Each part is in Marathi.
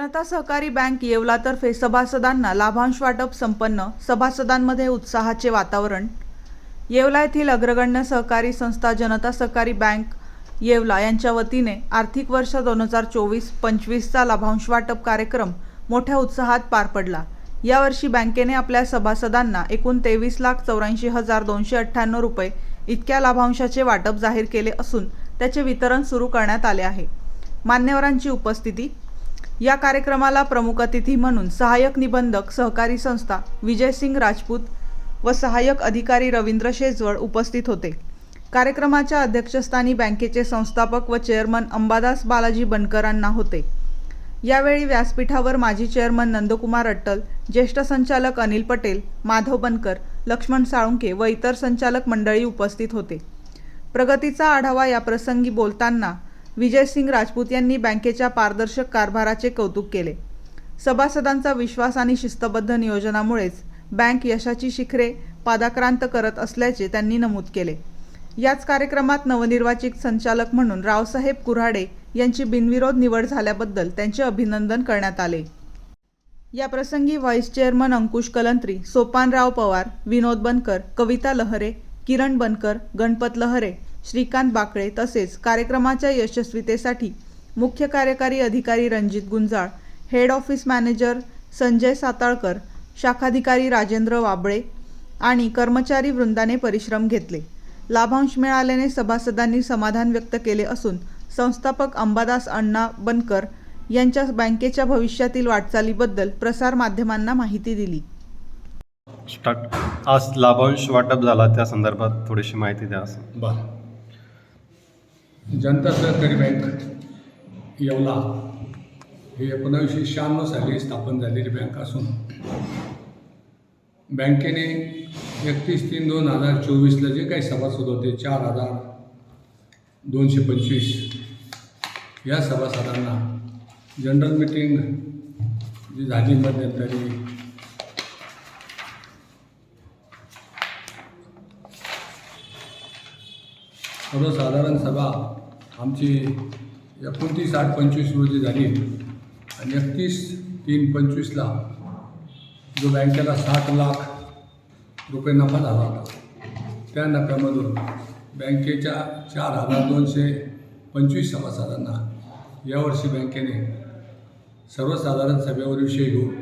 जनता सहकारी बँक येवलातर्फे सभासदांना लाभांश वाटप संपन्न सभासदांमध्ये उत्साहाचे वातावरण. येवला येथील अग्रगण्य सहकारी संस्था जनता सहकारी बँक येवला यांच्या वतीने आर्थिक वर्ष दोन हजार चोवीस पंचवीसचा लाभांश वाटप कार्यक्रम मोठ्या उत्साहात पार पडला. यावर्षी बँकेने आपल्या सभासदांना एकूण तेवीस लाख चौऱ्याऐंशी हजार दोनशे अठ्ठ्याण्णव रुपये इतक्या लाभांशाचे वाटप जाहीर केले असून त्याचे वितरण सुरू करण्यात आले आहे. मान्यवरांची उपस्थिती या कार्यक्रमाला प्रमुख अतिथी म्हणून सहाय्यक निबंधक सहकारी संस्था विजयसिंग राजपूत व सहाय्यक अधिकारी रवींद्र शेजवळ उपस्थित होते. कार्यक्रमाच्या अध्यक्षस्थानी बँकेचे संस्थापक व चेअरमन अंबादास बालाजी बनकरांना होते. यावेळी व्यासपीठावर माजी चेअरमन नंदकुमार अट्टल ज्येष्ठ संचालक अनिल पटेल माधव बनकर लक्ष्मण साळुंके व इतर संचालक मंडळी उपस्थित होते. प्रगतीचा आढावा याप्रसंगी बोलताना विजयसिंग राजपूत यांनी बँकेच्या पारदर्शक कारभाराचे कौतुक केले. सभासदांचा विश्वास आणि शिस्तबद्ध नियोजनामुळेच बँक यशाची शिखरे पादाक्रांत करत असल्याचे त्यांनी नमूद केले. याच कार्यक्रमात नवनिर्वाचित संचालक म्हणून रावसाहेब कुऱ्हाडे यांची बिनविरोध निवड झाल्याबद्दल त्यांचे अभिनंदन करण्यात आले. या प्रसंगी व्हाईस चेअरमन अंकुश कलंत्री सोपानराव पवार विनोद बनकर कविता लहरे किरण बनकर गणपत लहरे श्रीकांत बाकळे तसेच कार्यक्रमाच्या यशस्वीतेसाठी मुख्य कार्यकारी अधिकारी Ranjit Gunjal head office manager Sanjay Satalkar शाखाधिकारी Rajendra Wable आणि कर्मचारी वृंदाने परिश्रम घेतले. लाभांश मिळाल्याने सभासदांनी समाधान व्यक्त केले असून संस्थापक अंबादास अण्णा बनकर यांच्या बँकेच्या भविष्यातील वाटचालीबद्दल प्रसारमाध्यमांना माहिती दिली. स्टार्ट. आज लाभांश वाटप झाला. त्या संदर्भात थोडीशी माहिती द्या बर. जनता सहकारी बँक येवला. ही एकोणावीसशे शहाण्णव साली स्थापन झालेली बँक असून बँकेने एकतीस तीन दोन हजार चोवीसला जे काही सभासद होते चार हजार दोनशे पंचवीस या सभासदांना जनरल मिटिंग जी झाली मध्यंतरी सर्वसाधारण सभा आमची एकोणतीस आठ पंचवीस रोजी झाली आणि एकतीस तीन पंचवीसला जो बँकेला साठ लाख रुपये नफा झाला होता त्या नफ्यामधून बँकेच्या चार हजार दोनशे पंचवीस सभासदांना यावर्षी बँकेने सर्वसाधारण सभेवर विषय घेऊन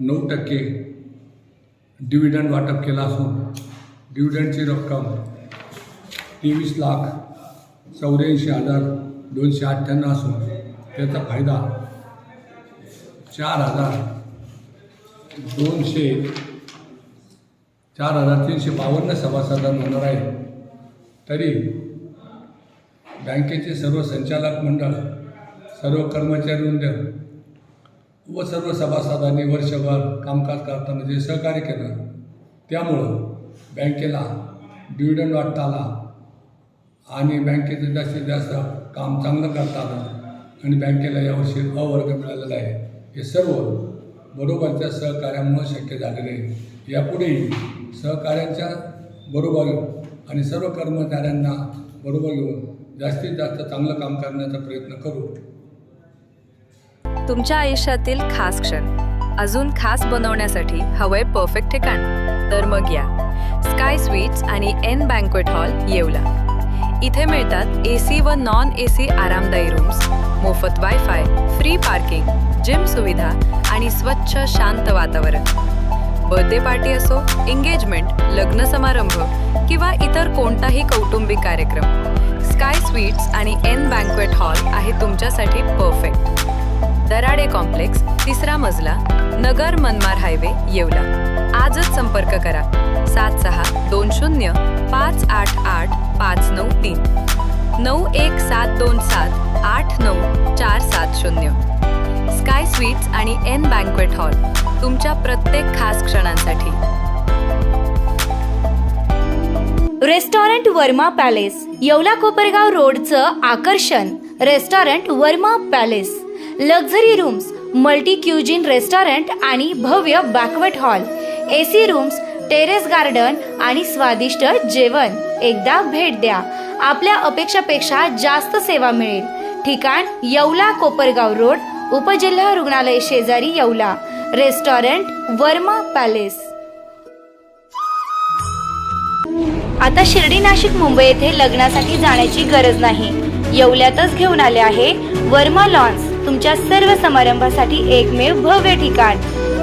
नऊ टक्के डिव्हिडंड वाटप केला असून डिव्हिडंडची रक्कम तेवीस लाख चौऱ्याऐंशी हजार दोनशे अठ्ठ्याण्णव असून त्याचा फायदा चार हजार दोनशे चार हजार तीनशे बावन्न सभासदांना होणार आहे. तरी बँकेचे सर्व संचालक मंडळ सर्व कर्मचारी मंडळ व सर्व सभासदांनी वर्षभर कामकाज करताना जे सहकार्य केलं त्यामुळं बँकेला डिव्हिडंड वाटता आला आणि बँकेचं जास्तीत जास्त काम चांगलं करता आलं आणि बँकेला यावर्षी अवर्ग मिळालेला आहे. हे सर्व बरोबरच्या सहकार्यामुळे शक्य झालेलं आहे. यापुढेही सहकार्यांच्या बरोबर आणि सर्व कर्मचाऱ्यांना बरोबर घेऊन जास्तीत जास्त चांगलं काम करण्याचा प्रयत्न करू. तुमच्या आयुष्यातील खास क्षण. अजून खास बनवण्यासाठी हवंय परफेक्ट ठिकाण. तर मग या. स्काय स्वीट्स आणि एन बँक्वेट हॉल येवला. इथे मिळतात ए सी व नॉन ए सी आरामदायी रूम्स मोफत वायफाय फ्री पार्किंग जिम सुविधा आणि स्वच्छ शांत वातावरण. बर्थडे पार्टी असो एंगेजमेंट लग्न समारंभ किंवा इतर कोणताही कौटुंबिक कार्यक्रम. स्काय स्वीट्स आणि एन बँक्वेट हॉल आहे तुमच्यासाठी परफेक्ट दराडे कॉम्प्लेक्स तिसरा मजला नगर मनमार हायवे येवला. आजच संपर्क करा. सात सहा दोन शून्य पाच आठ आठ पाच नऊ तीन. नऊ एक सात दोन सात आठ नऊ चार सात शून्य. स्काय स्वीट्स आणि एन बँक्वेट हॉल तुमच्या प्रत्येक खास क्षणांसाठी. रेस्टॉरंट वर्मा पॅलेस येवला कोपरगाव रोडचं आकर्षण. Restaurant Verma palace luxury rooms multi cuisine restaurant आणि भव्य banquet hall. A C rooms terrace garden आणि स्वादिष्ट जेवण. एकदा भेट द्या. आपल्या अपेक्षापेक्षा जास्त सेवा मिळेल. ठिकाण येवला कोपरगाव रोड उपजिल्हा रुग्णालय शेजारी येवला. Restaurant Verma palace. आता शिर्डी नाशिक मुंबई येथे लग्नासाठी जाण्याची गरज नाही. येवल्यातच घेऊन आले आहे वर्मा लॉन्स. तुमच्या सर्व समारंभासाठी एकमेव भव्य ठिकाण.